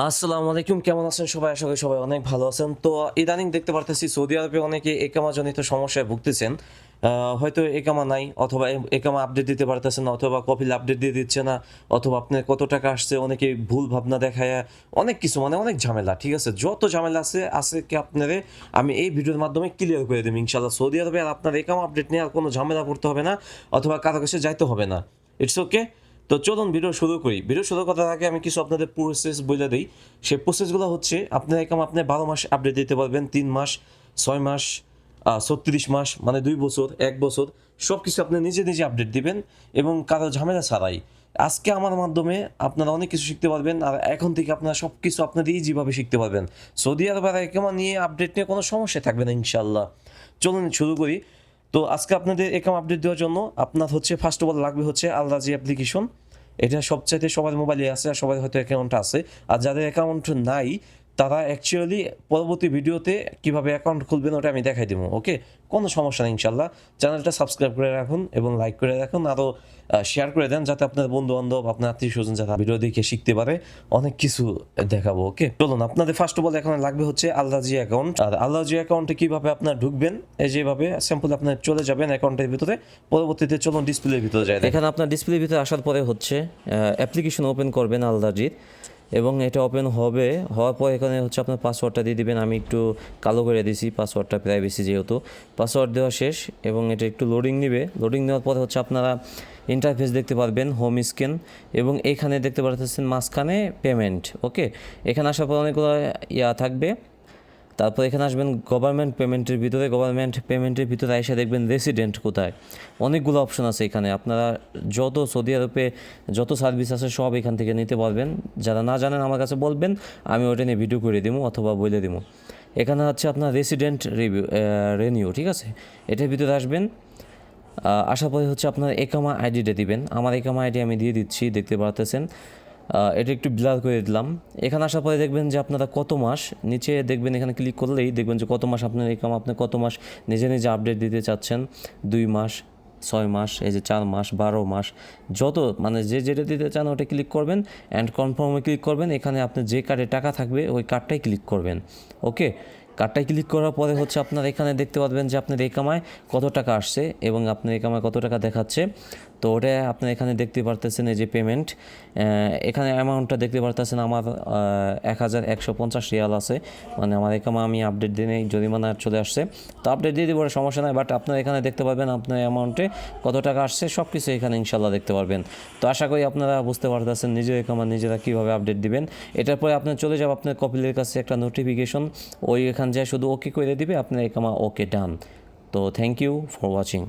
আসসালামু আলাইকুম, কেমন আছেন সবাই? আশা করি সবাই অনেক ভালো আছেন। তো, ইদানিং দেখতে পারতেছি সৌদি আরবে অনেকে একামা জনিত সমস্যায় ভুগতেছেন। হয়তো একামা নাই অথবা একামা আপডেট দিতে পারতেছেন না, অথবা কপিল আপডেট দিয়ে দিচ্ছে না, অথবা আপনার কত টাকা আসছে, অনেকে ভুল ভাবনা দেখায়, অনেক কিছু মানে অনেক ঝামেলা, ঠিক আছে? যত ঝামেলা আছে আছে কি আপনারে আমি এই ভিডিওর মাধ্যমে ক্লিয়ার করে দেবো ইনশাল্লাহ সৌদি আরবে আর আপনার একামা আপডেট নিয়ে আর কোনো ঝামেলা করতে হবে না, অথবা কারও কাছে যাইতে হবে না। ইটস ওকে তো চলুন ভিডিও শুরু করি। ভিডিও শুরু করার আগে আমি কিছু আপনাদের প্রসেস বলে দিই। সেই প্রসেসগুলো হচ্ছে, আপনার একাম আপনি বারো মাস আপডেট দিতে পারবেন, তিন মাস, ছয় মাস ছত্রিশ মাস মানে দুই বছর, এক বছর সব কিছু আপনি নিজে নিজে আপডেট দিবেন এবং কারও ঝামেলা ছাড়াই। আজকে আমার মাধ্যমে আপনারা অনেক কিছু শিখতে পারবেন আর এখন থেকে আপনারা সব কিছু আপনাদের ইজিভাবে শিখতে পারবেন। সৌদি আরবের একামা নিয়ে আপডেট নিয়ে কোনো সমস্যা থাকবে না ইনশাল্লাহ চলুন শুরু করি। তো আজকে আপনাদের একাম আপডেট দেওয়ার জন্য আপনার হচ্ছে ফার্স্ট অফ অল লাগবে হচ্ছে আলরাজি অ্যাপ্লিকেশন এটা সবচাইতে সবার মোবাইলে আছে আর সবার হয়তো অ্যাকাউন্ট আছে। আর যাদের অ্যাকাউন্ট নাই তারা অ্যাকচুয়ালি পরবর্তী ভিডিওতে কীভাবে অ্যাকাউন্ট খুলবেন ওটা আমি দেখাই দেবো ওকে কোনো সমস্যা নেই ইনশাল্লাহ চ্যানেলটা সাবস্ক্রাইব করে রাখুন এবং লাইক করে রাখুন, আরও শেয়ার করে দেন যাতে আপনার বন্ধু বান্ধব আপনার আত্মীয় স্বজন যারা ভিডিও দেখে শিখতে পারে, অনেক কিছু দেখাবো ওকে চলুন, আপনাদের ফার্স্ট অফ অল এখন লাগবে হচ্ছে আল্লাহজি অ্যাকাউন্ট আর আল্লাহজি অ্যাকাউন্টে কীভাবে আপনার ঢুকবেন, এই যেভাবে স্যাম্পল আপনার চলে যাবেন অ্যাকাউন্টের ভিতরে, পরবর্তীতে চলুন ডিসপ্লের ভিতরে যায় এখানে আপনার ডিসপ্লের ভিতরে আসার পরে হচ্ছে অ্যাপ্লিকেশন ওপেন করবেন আলদাজির এবং এটা ওপেন হবে, হওয়ার পর এখানে হচ্ছে আপনার পাসওয়ার্ডটা দিয়ে দেবেন। আমি একটু কালো করে দিয়েছি পাসওয়ার্ডটা প্রাইভেসি যেহেতু। পাসওয়ার্ড দেওয়া শেষ এবং এটা একটু লোডিং নেবে। লোডিং নেওয়ার পরে হচ্ছে আপনারা ইন্টারফেস দেখতে পারবেন হোম স্ক্রিন এবং এখানে দেখতে পারতেছেন মাঝখানে পেমেন্ট ওকে এখানে আসার পর অনেকগুলো ইয়া থাকবে। তারপর এখানে আসবেন গভর্নমেন্ট পেমেন্টের ভিতরে গভর্নমেন্ট পেমেন্টের ভিতরে এসে দেখবেন রেসিডেন্ট কোথায়? অনেকগুলো অপশন আছে এখানে। আপনারা যত সৌদি আরবে যত সার্ভিস আছে সব এখান থেকে নিতে পারবেন। যারা না জানেন আমার কাছে বলবেন, আমি ওটা নিয়ে ভিডিও করে দিব অথবা বলে দিব এখানে হচ্ছে আপনার রেসিডেন্ট রিভিউ রেনিউ ঠিক আছে? এটার ভিতরে আসবেন। আসার পরে হচ্ছে আপনার একামা আইডিটা দিবেন। আমার একামা আইডি আমি দিয়ে দিচ্ছি, দেখতে পারতেছেন। এটা একটু ব্লার করে দিলাম। এখানে আসার পরে দেখবেন যে আপনারা কত মাস নিচে দেখবেন এখানে ক্লিক করলেই দেখবেন যে কত মাস আপনার ইনকাম আপনি কত মাস নিজে নিজে আপডেট দিতে চাচ্ছেন। দুই মাস, ছয় মাস, এই যে চার মাস, বারো মাস, যত মানে যে যেটা দিতে চান ওটা ক্লিক করবেন অ্যান্ড কনফার্মে ক্লিক করবেন। এখানে আপনি যে কার্ডে টাকা থাকবে, ওই কার্ডটাই ক্লিক করবেন। ওকে কার্ডটাই ক্লিক করার পরে হচ্ছে আপনার এখানে দেখতে পারবেন যে আপনার একামায় কত টাকা আসছে এবং আপনার একামায় কত টাকা দেখাচ্ছে। তো ওটা আপনি এখানে দেখতে পারতেছেন এই যে পেমেন্ট এখানে অ্যামাউন্টটা দেখতে পারতেছেন আমার এক হাজার একশো পঞ্চাশ রিয়াল আছে। মানে আমার একামা আমি আপডেট দিয়ে নেই, জরিমানা চলে আসছে। তো আপডেট দিয়ে দিব সমস্যা নাই বাট আপনার এখানে দেখতে পারবেন আপনার অ্যামাউন্টে কত টাকা আসছে সব কিছু এখানে ইনশাল্লাহ দেখতে পারবেন। তো আশা করি আপনারা বুঝতে পারতেছেন নিজের একামা নিজেরা কীভাবে আপডেট দিবেন। এটার পরে আপনার চলে যাবে আপনার কপিলের কাছে একটা নোটিফিকেশন ওই এখান যায় শুধু ওকে করে দিবে আপনার একামা ওকে ডান। তো থ্যাংক ইউ ফর ওয়াচিং